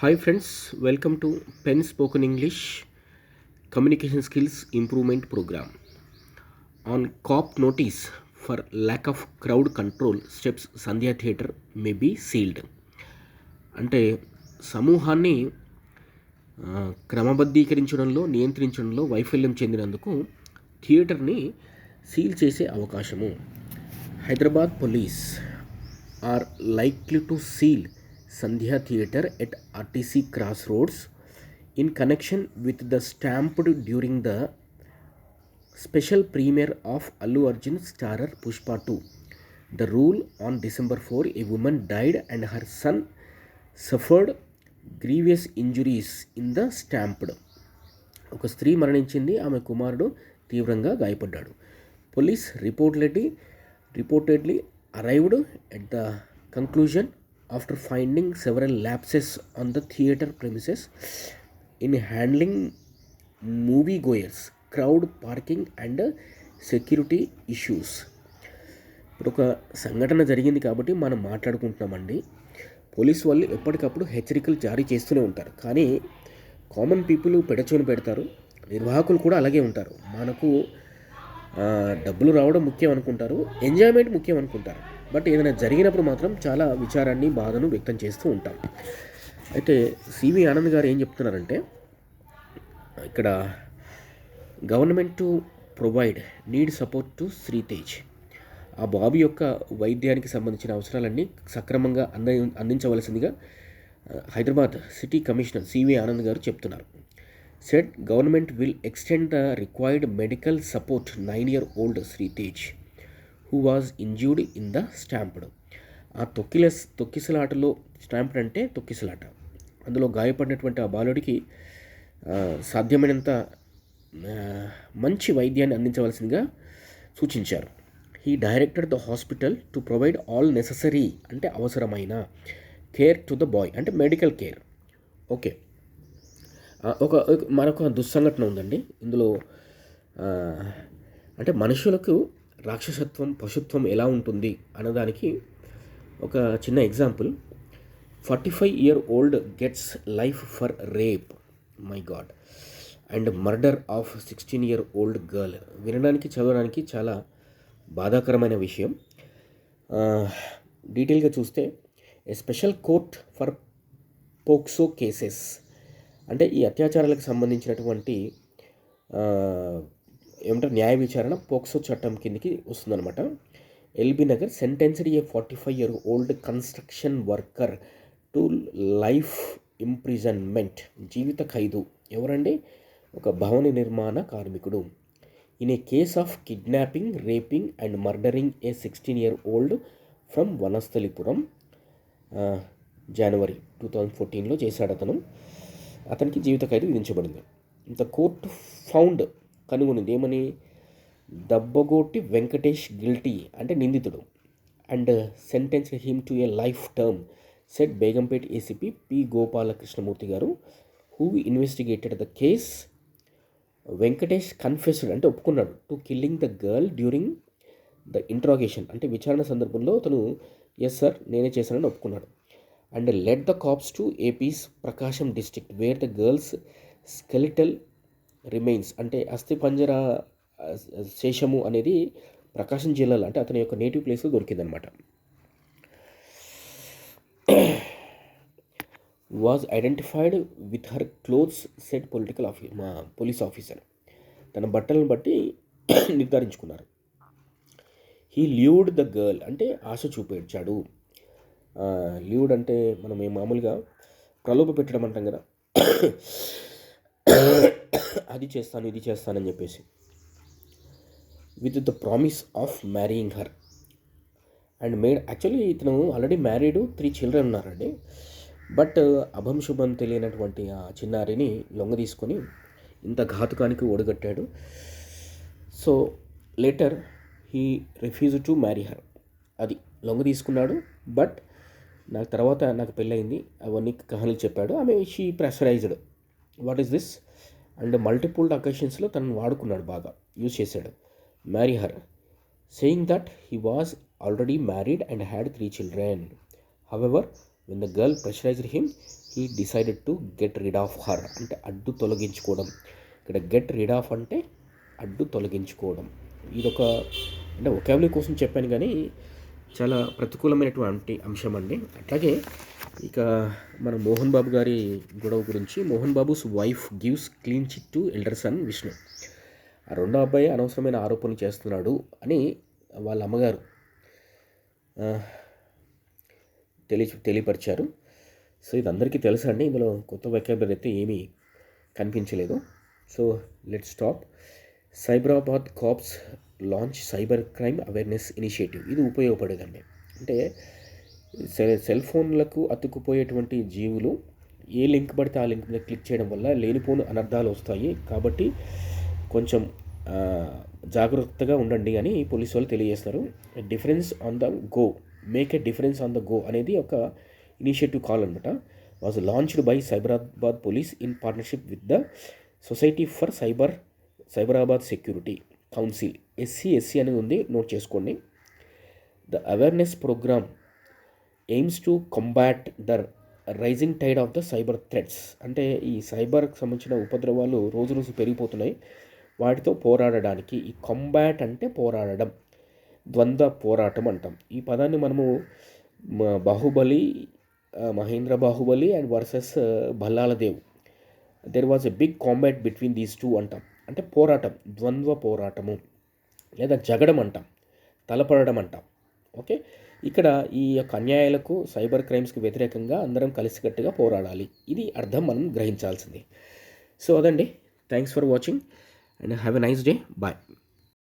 Hi friends welcome to pen spoken English communication skills improvement programme on cop notice for lack of crowd control steps Sandhya theatre may be sealed అంటే సమూహాన్ని క్రమబద్ధీకరించడంలో నియంత్రించడంలో వైఫల్యం చెందినందుకు థియేటర్ని seal చేసే అవకాశము. Hyderabad police are likely to seal Sandhya theatre at RTC cross roads in connection with the stampede during the special premiere of Allu Arjun starrer Pushpa two the rule on December four a woman died and her son suffered grievous injuries in the stampede ఒక స్త్రీ మరణించింది. ఆమె కుమారుడు తీవ్రంగా గాయపడ్డాడు. Police reportedly reportedly arrived at the conclusion after finding several lapses on the theatre premises in handling moviegoers crowd parking and security issues ఇప్పుడు ఒక సంఘటన జరిగింది కాబట్టి మనం మాట్లాడుకుంటున్నామండి. పోలీసు వాళ్ళు ఎప్పటికప్పుడు హెచ్చరికలు జారీ చేస్తూనే ఉంటారు. కానీ కామన్ పీపుల్ పెడచోని పెడతారు. నిర్వాహకులు కూడా అలాగే ఉంటారు. మనకు డబ్బులు రావడం ముఖ్యం అనుకుంటారు. ఎంజాయ్మెంట్ ముఖ్యం అనుకుంటారు. బట్ ఏదైనా జరిగినప్పుడు మాత్రం చాలా విచారాన్ని బాధను వ్యక్తం చేస్తూ ఉంటాం. అయితే సివి ఆనంద్ గారు ఏం చెప్తున్నారంటే ఇక్కడ government to provide need support to Sritej. ఆ బాబు యొక్క వైద్యానికి సంబంధించిన అవసరాలన్నీ సక్రమంగా అంద అందించవలసిందిగా Hyderabad city commissioner CV Anand గారు చెప్తున్నారు. State government will extend the required medical support nine year old Sritej. Who was injured in the stampede ఆ తొక్కిలస్ తొక్కిసలాటలో స్టాంప్డ్ అంటే తొక్కిసలాట. అందులో గాయపడినటువంటి ఆ బాలుడికి సాధ్యమైనంత మంచి వైద్యాన్ని అందించవలసిందిగా సూచించారు. He directed the hospital to provide all necessary అంటే అవసరమైన కేర్ టు ద బాయ్ అంటే మెడికల్ కేర్ ఓకే ఒక మరొక దుస్సంఘటన ఉందండి. ఇందులో అంటే మనుషులకు రాక్షసత్వం పశుత్వం ఎలా ఉంటుంది అన్నదానికి ఒక చిన్న example forty five year old gets life for rape my God and murder of sixteen year old girl వినడానికి చదవడానికి చాలా బాధాకరమైన విషయం. డీటెయిల్గా చూస్తే a special court for POCSO cases అంటే ఈ అత్యాచారాలకు సంబంధించినటువంటి ఏమంటారు? న్యాయ విచారణ పోక్సో చట్టం కిందకి వస్తుందన్నమాట. LB Nagar sentenced a forty five year old construction worker to life imprisonment జీవిత ఖైదు. ఎవరండి? ఒక భవన నిర్మాణ కార్మికుడు. In a case of kidnapping raping and murdering a sixteen year old from Vanasthalipuram January two thousand ఫోర్టీన్లో చేశాడు అతను. అతనికి జీవిత ఖైదు విధించబడింది. ద కోర్ట్ ఫౌండ్ కనుగొనింది. ఏమని? దబ్బగోటి వెంకటేష్ గిల్టీ అంటే నిందితుడు. And sentence him to a life term said Begumpet ACP P Gopalakrishnamurthy గారు who investigated the case. Venkatesh confessed అంటే ఒప్పుకున్నాడు. To killing the girl during the interrogation అంటే విచారణ సందర్భంలో అతను ఎస్ సార్ నేనే చేశానని ఒప్పుకున్నాడు. And led the cops to AP's Prakasam district where the girl's skeletal remains అంటే అస్థిపంజర శేషము అనేది ప్రకాశం జిల్లాలో అంటే అతని యొక్క నేటివ్ ప్లేస్లో దొరికిందనమాట was identified with her clothes said political ఆఫీ మా పోలీస్ ఆఫీసర్ తన బట్టలను బట్టి నిర్ధారించుకున్నారు. హీ ల్యూడ్ ద గర్ల్ అంటే ఆశ చూపించాడు. ల్యూడ్ అంటే మనం మామూలుగా ప్రలోభ పెట్టడం అంటాం కదా. అది చేస్తాను ఇది చేస్తానని చెప్పేసి. With the promise of marrying her and made actually ఇతను ఆల్రెడీ మ్యారీడ్ త్రీ చిల్డ్రన్ ఉన్నారండి. బట్ అభం శుభం తెలియనటువంటి ఆ చిన్నారిని లొంగ తీసుకొని ఇంత ఘాతుకానికి ఓడగట్టాడు so later he refuse to marry her అది లొంగ తీసుకున్నాడు. బట్ నాకు తర్వాత నాకు పెళ్ళయింది. అవన్నీ కహానీలు చెప్పాడు. ఆమె she pressurised what is this and multiple అకేషన్స్లో తనను వాడుకున్నాడు బాగా యూజ్ చేశాడు. Marry her. Saying that he was already married and had three children however when the girl pressurised him he decided to get rid of her అంటే అడ్డు తొలగించుకోవడం. ఇక్కడ get rid of అంటే అడ్డు తొలగించుకోవడం. ఇదొక అంటే ఒకాబులీ కోసం చెప్పాను కానీ చాలా ప్రతికూలమైనటువంటి అంశం అండి. అట్లాగే ఇక మన మోహన్ బాబు గారి గొడవ గురించి. Mohan Babu's wife gives clean chit to elder son Vishnu. ఆ రెండో అబ్బాయి అనవసరమైన ఆరోపణలు చేస్తున్నాడు అని వాళ్ళ అమ్మగారు తెలి తెలియపరిచారు. సో ఇది అందరికీ తెలుసండి ఇందులో కొత్త వెకాబులరీ అయితే ఏమీ కనిపించలేదు. So let stop. Cyberabad cops launch cyber crime awareness initiative. ఇది ఉపయోగపడేదండి. అంటే సెల్ సెల్ ఫోన్లకు అతుక్కుపోయేటువంటి జీవులు ఏ లింక్ పడితే ఆ లింక్ మీద క్లిక్ చేయడం వల్ల లేనిపోని అనర్థాలు వస్తాయి. కాబట్టి కొంచెం జాగ్రత్తగా ఉండండి అని పోలీసు వాళ్ళు తెలియజేస్తారు. Difference on the go make a difference on the go అనేది ఒక ఇనిషియేటివ్ కాల్ అనమాట was launched by Cyberabad police in partnership with the society for cyber Cyberabad security council SC SC అనేది ఉంది. నోట్ చేసుకోండి. The awareness programme aims to combat the rising tide of the cyber threats అంటే ఈ సైబర్కి సంబంధించిన ఉపద్రవాలు రోజు రోజు పెరిగిపోతున్నాయి. వాటితో పోరాడడానికి ఈ కంబాట్ అంటే పోరాడడం. ద్వంద్వ పోరాటం అంటాం. ఈ పదాన్ని మనము Baahubali Mahendra Baahubali and versus Bhallaladev there was a big combat between these two అంటాం. అంటే పోరాటం ద్వంద్వ పోరాటము లేదా జగడం అంటాం. తలపడడం అంటాం. ఓకే? ఇక్కడ ఈ యొక్క అన్యాయాలకు సైబర్ క్రైమ్స్కి వ్యతిరేకంగా అందరం కలిసికట్టుగా పోరాడాలి. ఇది అర్థం మనం గ్రహించాల్సింది. సో అదండి. Thanks for watching and have a nice day. Bye.